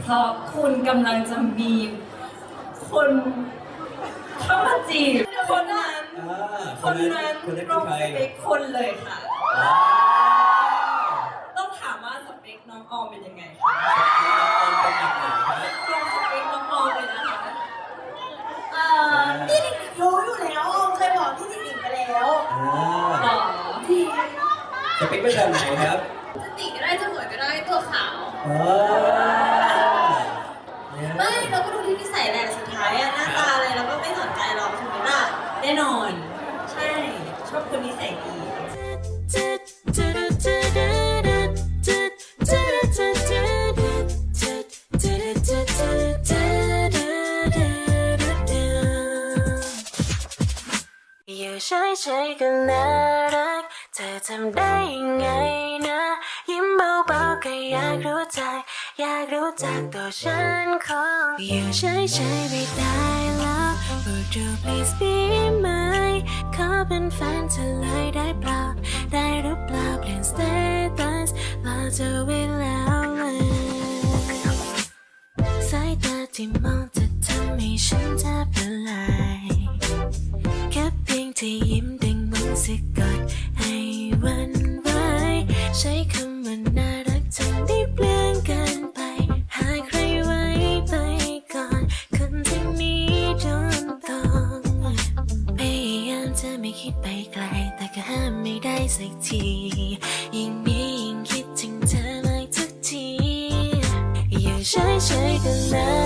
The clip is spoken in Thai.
เพราะคุณกำลังจะมีคนเข้ามาจีบคนนั้น อ่าคนนั้นคนนั้นตรคืองใครสเปคคนเลยค่ะ ว้าวต้องถามว่าสเปคน้องออมเป็นยังไงน้องออมเป็นแบบไหนครับตรงสเปคน้องออมเลยนะคะเอ่อพี่หนิงรู้อยู่แล้วออมเคยบอกพี่หนิงไปแล้วอ่าหรอพี่สเปคเป็นแบบไหนครับ จะติก็ได้จะหมวยก็ได้ตัวขาว อ่า เราก็ดูที่นิสัยแหละสุดท้ายอะหน้าตาอะไรเราก็ไม่สนใจหรอกถูกไหมล่ะแน่นอน ใช่ ชอบคนนิสัยดี อยู่เฉยๆก็น่ารัก เธอทำได้ยังไงนะ ยิ้มเบาๆก็อยากรู้ใจ อยากรู้จักตัวฉันของอยู่เฉยๆไม่ได้แล้วโปรดดู please be mine ขอเป็นแฟนเธอเลยได้เปล่า ได้หรือเปล่าเปลี่ยน status เราจะไว้แล้วเลยสายตาที่มองจะทำให้ฉันแทบละลาย ไปไกลแต่ก็ห้ามไม่ได้สักที ยิ่งมียิ่งคิดถึงเธอมากทุกที อยู่เฉยๆก็นาน